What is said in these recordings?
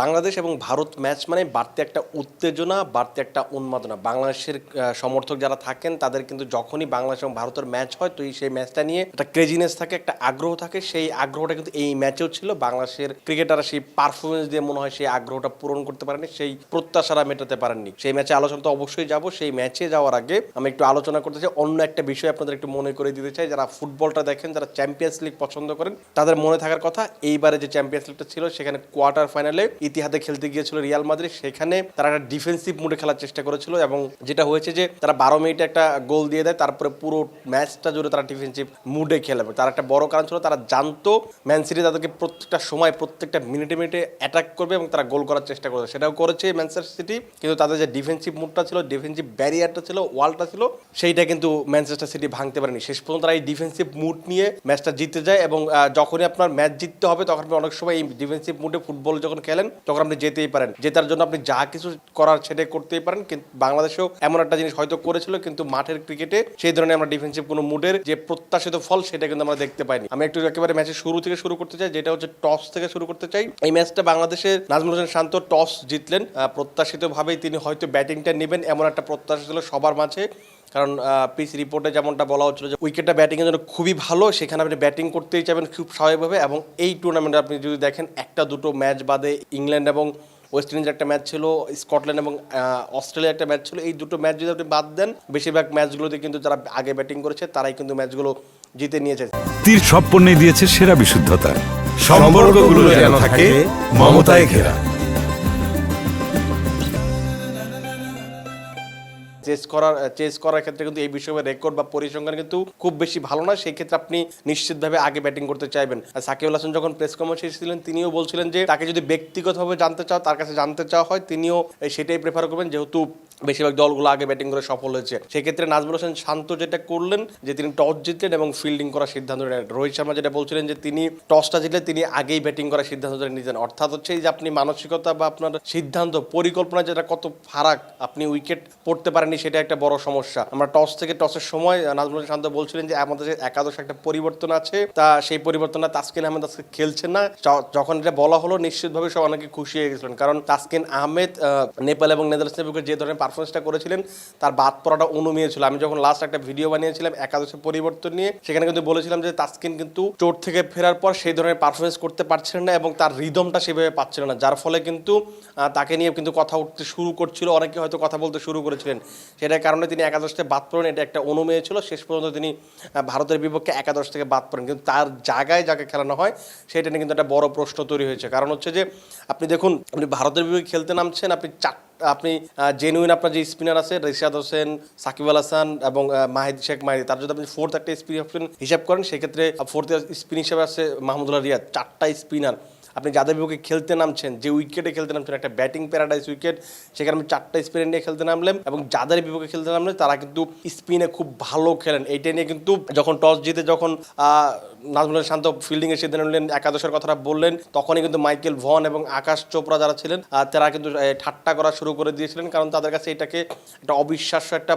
বাংলাদেশ এবং ভারত ম্যাচ মানে বাড়তে একটা উত্তেজনা, বাড়তে একটা উন্মাদনা। বাংলাদেশের সমর্থক যারা থাকেন, তাদের কিন্তু যখনই বাংলাদেশ এবং ভারতের ম্যাচ হয়, তো সেই ম্যাচটা নিয়ে একটা ক্রেজিনেস থাকে, একটা আগ্রহ থাকে। সেই আগ্রহটা কিন্তু এই ম্যাচেও ছিল। বাংলাদেশের ক্রিকেটাররা সেই পারফরমেন্স দিয়ে মনে হয় সেই আগ্রহটা পূরণ করতে পারেনি, সেই প্রত্যাশারা মেটাতে পারেননি। সেই ম্যাচে আলোচনা তো অবশ্যই যাব। সেই ম্যাচে যাওয়ার আগে আমি একটু আলোচনা করতে চাই, অন্য একটা বিষয় আপনাদের একটু মনে করে দিতে চাই। যারা ফুটবলটা দেখেন, যারা চ্যাম্পিয়ন্স লিগ পছন্দ করেন, তাদের মনে থাকার কথা, এইবারে যে চ্যাম্পিয়ন্স লিগটা ছিল, সেখানে কোয়ার্টার ফাইনালে ইতিহাদে খেলতে গিয়েছিল রিয়াল মাদ্রিদ, সেখানে তারা একটা ডিফেন্সিভ মুডে খেলার চেষ্টা করেছিল এবং যেটা হয়েছে যে তারা বারো মিনিটে একটা গোল দিয়ে দেয়, তারপরে পুরো ম্যাচটা জুড়ে তারা ডিফেন্সিভ মুডে খেলাবে তার একটা বড় কারণ ছিল তারা জানতো ম্যান সিটি তাদেরকে প্রত্যেকটা সময়, প্রত্যেকটা মিনিটে মিনিটে অ্যাটাক করবে এবং তারা গোল করার চেষ্টা করবে সেটাও করেছে ম্যানচেস্টার সিটি কিন্তু তাদের যে ডিফেন্সিভ মুডটা ছিল ডিফেন্সিভ ব্যারিয়ারটা ছিল ওয়ালটা ছিল, সেইটা কিন্তু ম্যানচেস্টার সিটি ভাঙতে পারেনি। শেষ পর্যন্ত তারা এই ডিফেন্সিভ মুড নিয়ে ম্যাচটা জিততে যায় এবং যখনই আপনার ম্যাচ জিততে হবে, তখন অনেক সময় এই ডিফেন্সিভ মুডে ফুটবল যখন খেলেন তখন আপনি যেতেই পারেন। জেতার জন্য আপনি যা কিছু করার সেটাই করতেই পারেন, কিন্তু বাংলাদেশেও এমন একটা জিনিস হয়তো করেছিল, কিন্তু মাঠের ক্রিকেটে সেই ধরনের আমরা ডিফেন্সিভ কোনো মুডের যে প্রত্যাশিত ফল সেটা কিন্তু আমরা দেখতে পাইনি। আমি একটু একেবারে ম্যাচের শুরু থেকে শুরু করতে চাই, যেটা হচ্ছে টস থেকে শুরু করতে চাই। এই ম্যাচটা বাংলাদেশের নাজমুল হোসেন শান্ত টস জিতলেন। প্রত্যাশিতভাবেই তিনি হয়তো ব্যাটিংটা নেবেন, এমন একটা প্রত্যাশা ছিল সবার মাঝে। কারণ পিস রিপোর্টে যেমনটা বলা হচ্ছিল যে উইকেটটা ব্যাটিংয়ের জন্য খুবই ভালো সেখানে আপনি ব্যাটিং করতেই চাইবেন খুব স্বাভাবিকভাবে এবং এই টুর্নামেন্টে আপনি যদি দেখেন একটা দুটো ম্যাচ বাদে ইংল্যান্ড এবং ওয়েস্ট ইন্ডিজের একটা ম্যাচ ছিল স্কটল্যান্ড এবং আহ, অস্ট্রেলিয়ার একটা ম্যাচ ছিল এই দুটো ম্যাচ যদি আপনি বাদ দেন বেশিরভাগ ম্যাচগুলোতে কিন্তু যারা আগে ব্যাটিং করেছে তারাই কিন্তু ম্যাচগুলো জিতে নিয়েছে। তীর সব পণ্যে দিয়েছে সেরা বিশুদ্ধতা। সম্পর্কগুলো যেন থাকে মমতায় ঘেরা। চেস করার চেস করার ক্ষেত্রে কিন্তু এই বিষয়ে রেকর্ড বা পরিসংখ্যান কিন্তু খুব বেশি ভালো না। সেই ক্ষেত্রে আপনি নিশ্চিতভাবে আগে ব্যাটিং করতে চাইবেন। আর সাকিবুল হাসান যখন প্রেস কনফারেন্সে এসেছিলেন, তিনিও বলছিলেন যে, তাকে যদি ব্যক্তিগতভাবে জানতে চাও, তার কাছে জানতে চাওয়া হয়, তিনিও সেটাই প্রেফার করবেন। যেহেতু বেশিরভাগ দলগুলো আগে ব্যাটিং করে সফল হয়েছে। সেক্ষেত্রে নাজমুল হোসেন শান্ত যেটা করলেন, যে তিনি টস জিতলেন এবং ফিল্ডিং করার সিদ্ধান্ত নেন রোহিত শর্মা যেটা বলছিলেন যে তিনি টসটা জিতলে তিনি আগেই ব্যাটিং করার সিদ্ধান্ত নিতেন। অর্থাৎ হচ্ছে যে আপনি মানসিকতা বা আপনার সিদ্ধান্ত, পরিকল্পনা যেটা কত ফারাক, আপনি উইকেট পড়তে পারেননি সেটা একটা বড় সমস্যা। আমরা টস থেকে টসের সময় নাজমুল হোসেন শান্ত বলছিলেন যে আমাদের যে একাদশ একটা পরিবর্তন আছে, তা সেই পরিবর্তনটা তাসকিন আহমেদ আজকে খেলছেন না। যখন এটা বলা হলো, নিশ্চিতভাবে সব অনেকে খুশি হয়ে গেছিলেন। কারণ তাসকিন আহমেদ নেপাল এবং নেদারল্যান্ডসের বিপক্ষে যে ধরনের পারফরমেন্সটা করেছিলেন, তার বাদ পড়াটা অনুমেয় ছিল। আমি যখন লাস্ট একটা ভিডিও বানিয়েছিলাম একাদশের পরিবর্তন নিয়ে, সেখানে কিন্তু বলেছিলাম যে তাসকিন কিন্তু চোট থেকে ফেরার পর সেই ধরনের পারফরমেন্স করতে পারছিলেন না এবং তার রিদমটা সেভাবে পাচ্ছিলেন না। যার ফলে কিন্তু তাকে নিয়ে কিন্তু কথা উঠতে শুরু করছিল। অনেকে হয়তো কথা বলতে শুরু করেছিলেন। সেটার কারণে তিনি একাদশে বাদ পড়েন। এটা একটা অনুমেয় ছিল। শেষ পর্যন্ত তিনি ভারতের বিপক্ষে একাদশ থেকে বাদ পড়েন। কিন্তু তার জায়গায় যাকে খেলানো হয়, সেটা নিয়ে কিন্তু একটা বড় প্রশ্ন তৈরি হয়েছে। কারণ হচ্ছে যে, আপনি দেখুন, আপনি ভারতের বিপক্ষে খেলতে নামছেন, আপনি চার আপনি জেনুইন আপনার যে স্পিনার আছে, রিশাদ হোসেন, সাকিব আল হাসান এবং মাহিদ, শেখ মাহিদি, তার যদি আপনি ফোর্থ একটা স্পিন অপশন হিসাব করেন, সেক্ষেত্রে ফোর্থ স্পিন হিসাবে আছে মাহমুদুল্লাহ রিয়াদ, চারটা স্পিনার আপনি যাদের বিপক্ষে খেলতে নামছেন, যে উইকেটে খেলতে নামছেন, একটা ব্যাটিং প্যারাডাইস উইকেট সেখানে আপনি চারটা স্পিনে নিয়ে খেলতে নামলেন এবং যাদের বিপক্ষে খেলতে নামলেন, তারা কিন্তু স্পিনে খুব ভালো খেলেন। এইটা নিয়ে কিন্তু যখন টস জিতে, যখন নাজমুল শান্ত ফিল্ডিং এর সিদ্ধান্ত নিলেন, একাদশের কথাটা বললেন। তখনই কিন্তু মাইকেল ভন এবং আকাশ চোপড়া যারা ছিলেন তারা কিন্তু ঠাট্টা করা শুরু করে দিয়েছিলেন, কারণ তাদের কাছে এটাকে একটা অবিশ্বাস্য একটা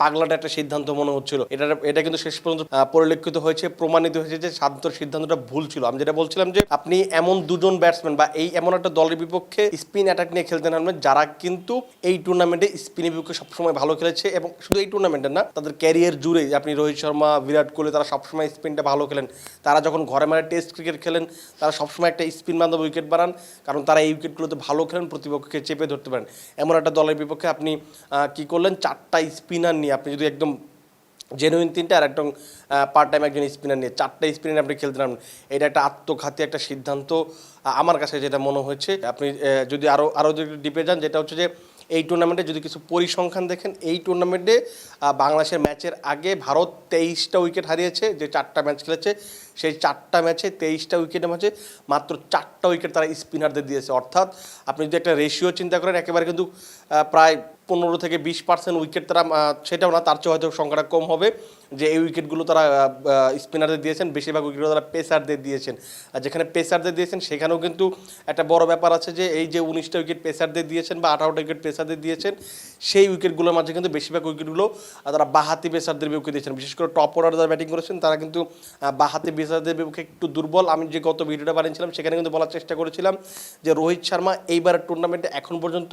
পাগলাটে একটা সিদ্ধান্ত মনে হচ্ছিল। এটা এটা কিন্তু শেষ পর্যন্ত পরিলক্ষিত হয়েছে, প্রমাণিত হয়েছে যে শান্তর সিদ্ধান্তটা ভুল ছিল। আমি যেটা বলছিলাম যে, আপনি এমন দুজন ব্যাটসম্যান বা এই এমন একটা দলের বিপক্ষে স্পিন অ্যাটাক নিয়ে খেলতে নামবেন, যারা কিন্তু এই টুর্নামেন্টে স্পিনের বিপক্ষে সবসময় ভালো খেলেছে এবং শুধু এই টুর্নামেন্টে না, তাদের ক্যারিয়ার জুড়ে আপনি রোহিত শর্মা, বিরাট কোহলি, তারা সবসময় স্পিনটা ভালো খেলেন। তারা যখন ঘরে মারে টেস্ট ক্রিকেট খেলেন, তারা সবসময় একটা স্পিন বান্ধব উইকেট বানান কারণ তারা এই উইকেটগুলোতে ভালো খেলেন, প্রতিপক্ষকে চেপে ধরতে পারেন। এমন একটা দলের বিপক্ষে আপনি কি করলেন? চারটা স্পিনার নিয়ে আপনি যদি একদম জেনুইন তিনটা আর একদম পার্ট টাইম একজন স্পিনার নিয়ে চারটা স্পিনার আপনি খেলতে নামেন এটা একটা আত্মঘাতী একটা সিদ্ধান্ত আমার কাছে যেটা মনে হয়েছে। আপনি যদি আরও আরও যদি ডিপে যান, যেটা হচ্ছে যে এই টুর্নামেন্টে যদি কিছু পরিসংখ্যান দেখেন, এই টুর্নামেন্টে বাংলাদেশের ম্যাচের আগে ভারত তেইশটা উইকেট হারিয়েছে, যে চারটা ম্যাচ খেলেছে, সেই চারটা ম্যাচে তেইশটা উইকেটের ম্যাচে মাত্র চারটা উইকেট তারা স্পিনারদের দিয়েছে। অর্থাৎ আপনি যদি একটা রেশিও চিন্তা করেন, একেবারে কিন্তু প্রায় পনেরো থেকে বিশ পার্সেন্ট উইকেট তারা সেটাও না, তার চেয়ে হয়তো সংখ্যাটা কম হবে। যে এই উইকেটগুলো তারা স্পিনারদের দিয়েছেন, বেশিরভাগ উইকেটগুলো তারা পেসারদের দিয়েছেন। আর যেখানে পেসারদের দিয়েছেন, সেখানেও কিন্তু একটা বড় ব্যাপার আছে যে, এই যে উনিশটা উইকেট পেসারদের দিয়েছেন বা আঠারোটা উইকেট পেসারদের দিয়েছেন, সেই উইকেটগুলোর মাঝে কিন্তু বেশিরভাগ উইকেটগুলো তারা বাহাতি পেসারদের বিপক্ষে দিয়েছেন। বিশেষ করে টপ অর্ডার যারা ব্যাটিং করেছেন, তারা কিন্তু বাহাতি পেসারদের বিপক্ষে একটু দুর্বল। আমি যে গত ভিডিওটা বানিয়েছিলাম, সেখানে কিন্তু বলার চেষ্টা করেছিলাম যে, রোহিত শর্মা এইবারের টুর্নামেন্টে এখন পর্যন্ত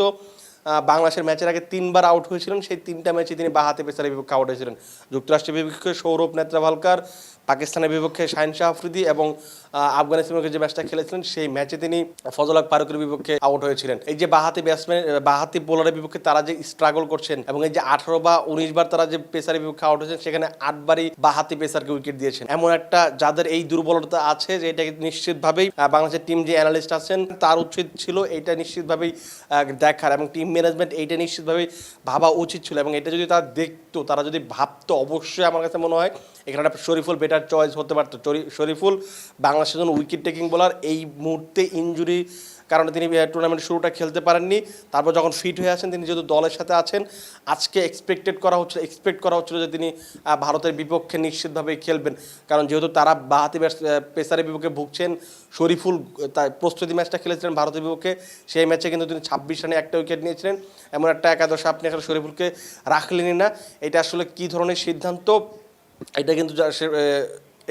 বাংলাদেশের ম্যাচের আগে তিনবার আউট হয়েছিলেন। সেই তিনটা ম্যাচে তিনি বাহাতে পেসারের বিপক্ষে আউট হয়েছিলেন। যুক্তরাষ্ট্রের বিপক্ষে সৌরভ নেত্রাভালকার পাকিস্তানের বিপক্ষে শাহিন শাহ আফ্রিদি এবং আফগানিস্তানের বিপক্ষে যে ম্যাচটা খেলেছিলেন, সেই ম্যাচে তিনি ফজল হক ফারুকের বিপক্ষে আউট হয়েছিলেন। এই যে বাহাতি ব্যাটসম্যান বাহাতি বোলারের বিপক্ষে তারা যে স্ট্রাগল করছেন এবং এই যে আঠারো বা উনিশ বার তারা যে পেসারের বিপক্ষে আউট হয়েছেন, সেখানে আটবারই বাহাতি পেসারকে উইকেট দিয়েছেন। এমন একটা যাদের এই দুর্বলতা আছে, যে এটা নিশ্চিতভাবেই বাংলাদেশের টিম যে অ্যানালিস্ট আছেন, তার উচিত ছিল এটা নিশ্চিতভাবেই দেখার এবং টিম ম্যানেজমেন্ট এইটা নিশ্চিতভাবেই ভাবা উচিত ছিল এবং এটা যদি তারা দেখতো, তারা যদি ভাবতো, অবশ্যই আমার কাছে মনে হয় এখানে একটা শরীফুল বেটার চয়েস হতে পারতো। শরীফুল বাংলাদেশের জন্য উইকেট টেকিং বলার এই মুহূর্তে ইঞ্জুরি কারণে তিনি টুর্নামেন্ট শুরুটা খেলতে পারেননি। তারপর যখন ফিট হয়ে আছেন তিনি যেহেতু দলের সাথে আছেন, আজকে এক্সপেক্টেড করা হচ্ছে এক্সপেক্ট করা হচ্ছিল যে তিনি ভারতের বিপক্ষে নিশ্চিতভাবে খেলবেন। কারণ যেহেতু তারা বাহাতি পেসারের বিপক্ষে ভুগছেন, শরীফুল তার প্রস্তুতি ম্যাচটা খেলেছিলেন ভারতের বিপক্ষে, সেই ম্যাচে কিন্তু তিনি ছাব্বিশ রানে একটা উইকেট নিয়েছিলেন। এমন একটা একাদশ আপনি এখানে শরীফুলকে রাখলেনই না। এটা আসলে কী ধরনের সিদ্ধান্ত? এটা কিন্তু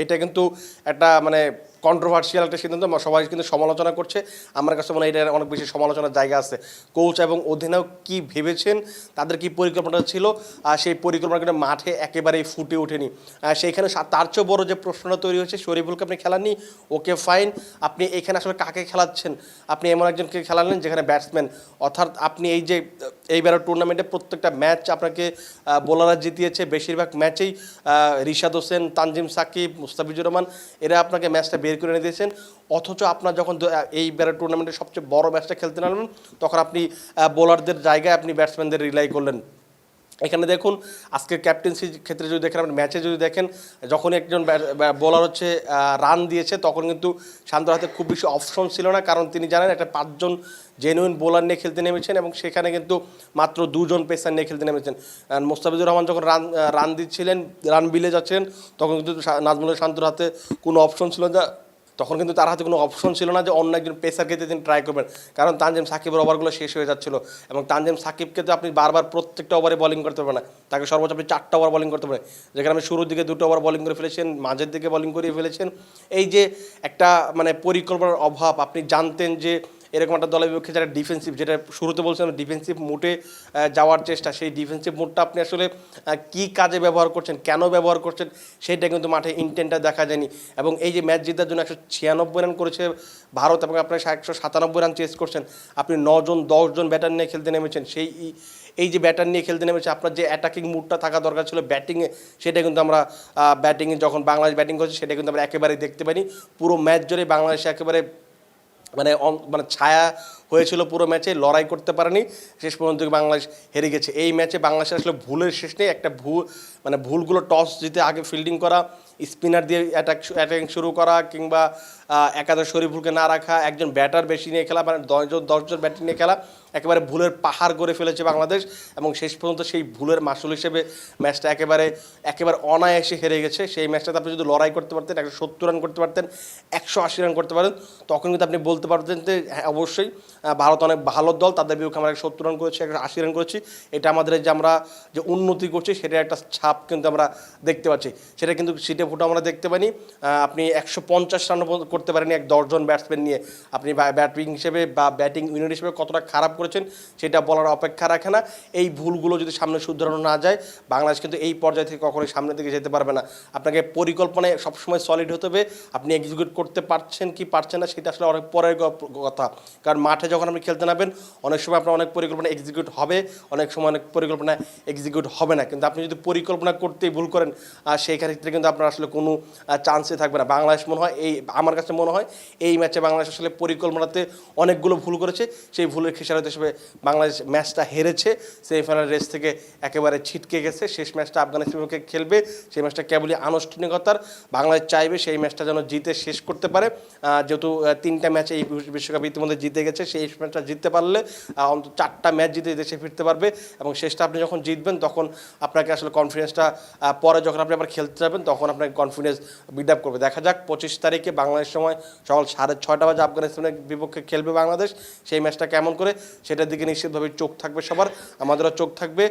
এটা কিন্তু একটা মানে কন্ট্রোভার্সিয়াল একটা সিদ্ধান্ত সবাই কিন্তু সমালোচনা করছে। আমার কাছে মনে হয় এটা অনেক বেশি সমালোচনার জায়গা আছে। কোচ এবং অধিনায়ক কি ভেবেছেন, তাদের কি পরিকল্পনা ছিল? আর সেই পরিকল্পনা কিন্তু মাঠে একেবারেই ফুটে ওঠেনি। সেইখানে তার চেয়েও বড় যে প্রশ্নটা তৈরি হয়েছে, শরীফুলকে আপনি খেলাননি? ওকে ফাইন আপনি এখানে আসলে কাকে খেলাচ্ছেন? আপনি এমন একজনকে খেলালেন যেখানে ব্যাটসম্যান অর্থাৎ আপনি এই যে এইবারের টুর্নামেন্টে প্রত্যেকটা ম্যাচ আপনাকে বোলাররা জিতিয়েছে। বেশিরভাগ ম্যাচেই রিশাদ হোসেন, তানজিম সাকিব, মুস্তাফিজুর রহমান, এরা আপনাকে ম্যাচটা বের করে এনে দিয়েছেন। অথচ আপনার যখন এই এইবারের টুর্নামেন্টের সবচেয়ে বড় ম্যাচটা খেলতে নামলেন, তখন আপনি বোলারদের জায়গায় আপনি ব্যাটসম্যানদের রিলাই করলেন। এখানে দেখুন, আজকে ক্যাপ্টেন্সির ক্ষেত্রে যদি দেখেন আপনি ম্যাচে যদি দেখেন, যখন একজন বোলার হচ্ছে রান দিয়েছে, তখন কিন্তু শান্তর হাতে খুব বেশি অপশন ছিল না, কারণ তিনি জানেন একটা পাঁচজন জেনুইন বোলার নিয়ে খেলতে নেমেছেন এবং সেখানে কিন্তু মাত্র দুজন পেসার নিয়ে খেলতে নেমেছেন। মোস্তাফিজুর রহমান যখন রান রান দিচ্ছিলেন রান বিলে যাচ্ছিলেন, তখন কিন্তু নাজমুল শান্তর হাতে কোনো অপশন ছিল না। তখন কিন্তু তার হাতে কোনো অপশন ছিল না যে অন্য একজন পেসারকে দিয়ে তিনি ট্রাই করবেন। কারণ তানজিম সাকিবের ওভারগুলো শেষ হয়ে যাচ্ছিল এবং তানজিম সাকিবকে তো আপনি বারবার প্রত্যেকটা ওভারে বলিং করতে পারবেন না। তাকে সর্বোচ্চ আপনি চারটা ওভার বলিং করতে পারেন যেখানে আপনি শুরুর দিকে দুটো ওভার বলিং করে ফেলেছেন, মাঝের দিকে বলিং করিয়ে ফেলেছেন। এই যে একটা মানে পরিকল্পনার অভাব, আপনি জানতেন যে এরকম একটা দলের বিপক্ষে যারা ডিফেন্সিভ যেটা শুরুতে বলছিলাম ডিফেন্সিভ মুটে যাওয়ার চেষ্টা, সেই ডিফেন্সিভ মুডটা আপনি আসলে কি কাজে ব্যবহার করছেন, কেন ব্যবহার করছেন, সেটা কিন্তু মাঠে ইন্টেন্টটা দেখা যায়নি। এবং এই যে ম্যাচ জিতার জন্য একশো ছিয়ানব্বই রান করেছে ভারত এবং আপনার একশো সাতানব্বই রান চেস করছেন, আপনি নজন, দশজন ব্যাটার নিয়ে খেলতে নেমেছেন, সেই এই যে ব্যাটার নিয়ে খেলতে নেমেছে, আপনার যে অ্যাটাকিং মুডটা থাকা দরকার ছিল ব্যাটিংয়ে সেটা কিন্তু আমরা ব্যাটিংয়ে যখন বাংলাদেশ ব্যাটিং করছি, সেটা কিন্তু আমরা একেবারেই দেখতে পাইনি। পুরো ম্যাচ জুড়ে বাংলাদেশে একেবারে মানে মানে ছায়া হয়েছিল পুরো ম্যাচে, লড়াই করতে পারেনি। শেষ পর্যন্ত বাংলাদেশ হেরে গেছে। এই ম্যাচে বাংলাদেশের আসলে ভুলের শেষ নেই। একটা ভুল মানে ভুলগুলো টস জিতে আগে ফিল্ডিং করা স্পিনার দিয়ে অ্যাটাক অ্যাটাকিং শুরু করা, কিংবা একাদশ শরীফুলকে না রাখা, একজন ব্যাটার বেশি নিয়ে খেলা মানে দশজন দশজন ব্যাটিং নিয়ে খেলা, একেবারে ভুলের পাহাড় গড়ে ফেলেছে বাংলাদেশ। এবং শেষ পর্যন্ত সেই ভুলের মাসুল হিসেবে ম্যাচটা একেবারে একেবারে অনায়াসে হেরে গেছে। সেই ম্যাচটাতে আপনি যদি লড়াই করতে পারতেন, একশো সত্তর রান করতে পারতেন, একশো আশি রান করতে পারেন তখন কিন্তু আপনি বলতে পারতেন যে হ্যাঁ অবশ্যই ভারত অনেক ভালো দল, তাদের বিপক্ষে আমরা একশো সত্তর রান করেছি, একশো আশি রান করেছি। এটা আমাদের যে আমরা যে উন্নতি করছি সেটা একটা ছাপ কিন্তু আমরা দেখতে পাচ্ছি। সেটা কিন্তু সিটে ফুটো আমরা দেখতে পাইনি। আপনি একশো পঞ্চাশ রান করতে পারেনি এক দশজন ব্যাটসম্যান নিয়ে। আপনি ব্যাটিং হিসেবে বা ব্যাটিং ইউনিট হিসেবে কতটা খারাপ করেছেন, সেটা বলার অপেক্ষা রাখে না। এই ভুলগুলো যদি সামনে শুধরানো না যায়, বাংলাদেশ কিন্তু এই পর্যায় থেকে কখনোই সামনের দিকে যেতে পারবে না। আপনাকে পরিকল্পনায় সবসময় সলিড হতে হবে। আপনি এক্সিকিউট করতে পারছেন কি পারছেন না, সেটা আসলে অনেক পরের কথা। কারণ মাঠে যখন আপনি খেলতে নামবেন অনেক সময় আপনার অনেক পরিকল্পনা এক্সিকিউট হবে, অনেক সময় অনেক পরিকল্পনা এক্সিকিউট হবে না। কিন্তু আপনি যদি পরিকল্পনা করতেই ভুল করেন সেই ক্ষেত্রে কিন্তু আপনার আসলে কোনো চান্সই থাকবে না। বাংলাদেশ মনে হয় এই, আমার কাছে মনে হয় এই ম্যাচে বাংলাদেশ আসলে পরিকল্পনাতে অনেকগুলো ভুল করেছে। সেই ভুলের খেসারত হিসেবে বাংলাদেশ ম্যাচটা হেরেছে। সেমিফাইনাল রেস থেকে একেবারে ছিটকে গেছে। শেষ ম্যাচটা আফগানিস্তানকে খেলবে। সেই ম্যাচটা কেবলই আনুষ্ঠানিকতার। বাংলাদেশ চাইবে সেই ম্যাচটা যেন জিতে শেষ করতে পারে। যেহেতু তিনটা ম্যাচে এই বিশ্বকাপ ইতিমধ্যে জিতে গেছে, সেই এই ম্যাচটা জিততে পারলে অন্তত চারটা ম্যাচ জিতে দেশে ফিরতে পারবে এবং শেষটা আপনি যখন জিতবেন, তখন আপনাকে আসলে কনফিডেন্সটা পরে যখন আপনি আবার খেলতে যাবেন, তখন আপনাকে কনফিডেন্স বিল্ড আপ করবে। দেখা যাক, পঁচিশ তারিখে বাংলাদেশ সময় সকাল সাড়ে ছয়টা বাজে আফগানিস্তানের বিপক্ষে খেলবে বাংলাদেশ। সেই ম্যাচটা কেমন করে, সেটার দিকে নিশ্চিতভাবে চোখ থাকবে সবার, আমাদেরও চোখ থাকবে।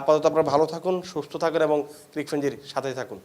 আপাতত আপনারা ভালো থাকুন, সুস্থ থাকুন এবং ক্রিক ফেঞ্জির সাথেই থাকুন।